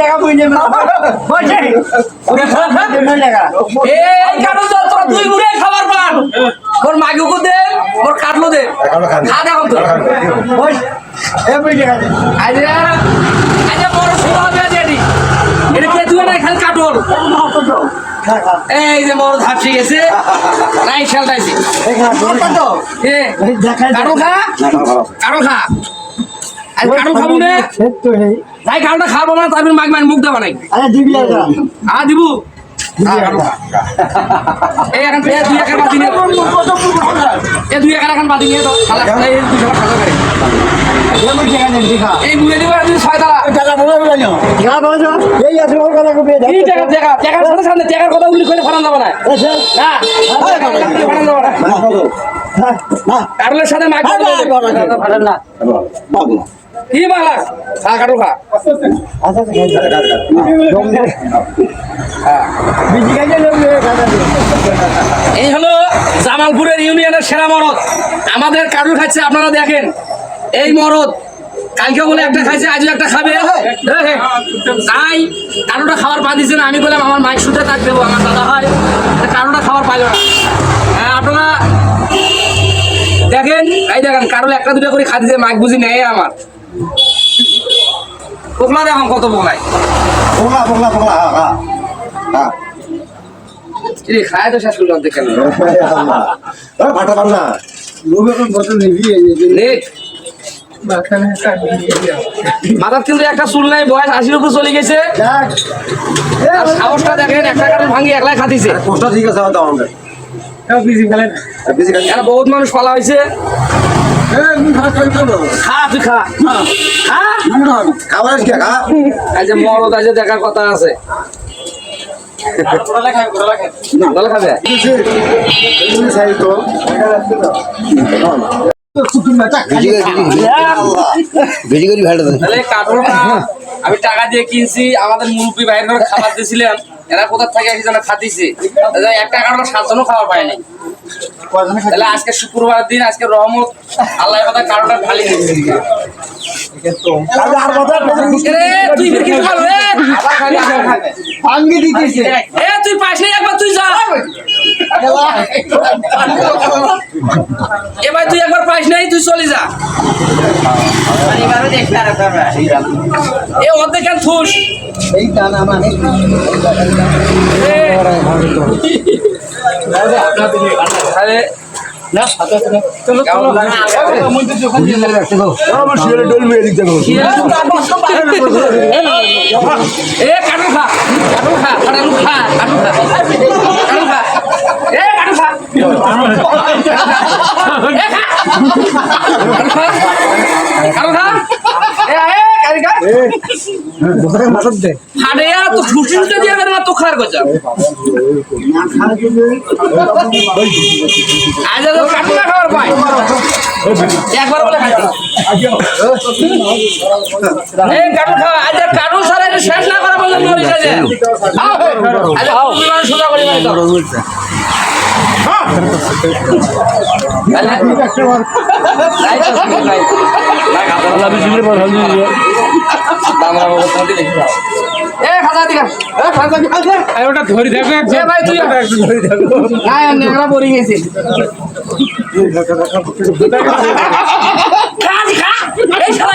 টাকা বুঝে বসে এই কাটো তো তুই মুড়ে খাবার পান। মোর মাগুকো দে মোর কাটলো দে। খা দেখো তো। আজ আজ বড় সুরা হবে দেডি এটা। কে তুই না খালি কাটল? এই যে মোর ধাপসি গেছে নাই খেলতাইছি এ কাটল খা? কাটল খা? খাব না? তাই কাটলটা খাব না তারপর মাগ মান মুখ দেবা। নাই আ দিবু এই এখন দুই একার নিয়ে দুই একার এখন নিয়ে তো দিব ছয় তালা। টাকার কথা উল্লেখ করে ফরান যাবে না। না ফরান যাবে না। কারলের সাথে না। কি খা, কাটু, খা। এই হলো জামালপুরের ইউনিয়নের সেরা মরদ। আমাদের কাটুল খাচ্ছে আপনারা দেখেন। এই মরদ, কালকে বলে একটা খাইছে, আজও একটা খাবে। তাই কারোটা খাবার পা দিচ্ছে না। আমি বললাম, আমার মাইক শুতে তাক দেবো আমার দাদা হয় কারোটা খাবার পাইল না। হ্যাঁ আপনারা দেখেন, এই দেখেন, কারোর একটা দুটো করে খাদিছে মাইক বুঝি নেই আমার। পোকলা কত পোকলাই রে খায় তো শেষ করলাম দেখেন নেট মাথার কিন্তু একটা চুল নাই বয়স আশির উপর চলে গেছে। সাহসটা দেখেন একটা কারণ ভাঙি একলাই খাতিছে। এরা বহুত মানুষ পালা হয়েছে মরদ আছে দেখার কথা আছে। কাঠুরটা আমি টাকা দিয়ে কিনছি আমাদের মুরব্বী বাইরে করে খাবার দিয়েছিলাম এরা কোথা থেকে একজন খাতিছে? তাহলে একটা কারণ সাতজনও খাবার পায়নি। তাহলে আজকে শুক্রবার দিন আজকে রহমত আল্লাহ কথা দিচ্ছে এ, তুই নাই একবার যা। এবার তুই একবার পাইস নাই তুই চলে যা। এ অর্ধেক কেন থুস এ, আরে চলো চলো। এ কাটু খা কাটু খা কাটু খা কাটু খা। কাটু খা। এ কাটু খা এ খা কাটু খা এ এ কারি খা দিয়ে গেল না তো খার গজা। আজ তো কাটু না খাবার পাই একবার বলে খাই এই কাটু খা আজ কাটু সারা শেষ না করা বললে মরে যাবে আজ তুমি মানুষ সোজা করে নাই তো এ খাজা দিগা এ খাজা দিগা ওটা ধরি দেখো এ ভাই তুই ধরি নাই নেগড়া পড়ে গেছে। খা দি খা এই শালা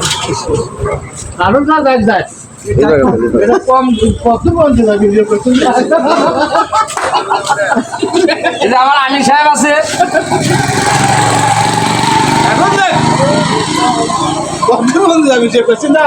কারণ এটা কম কত বলছে আমার আমি সাহেব আছে। কত বন্ধু যাবি যে করছে না?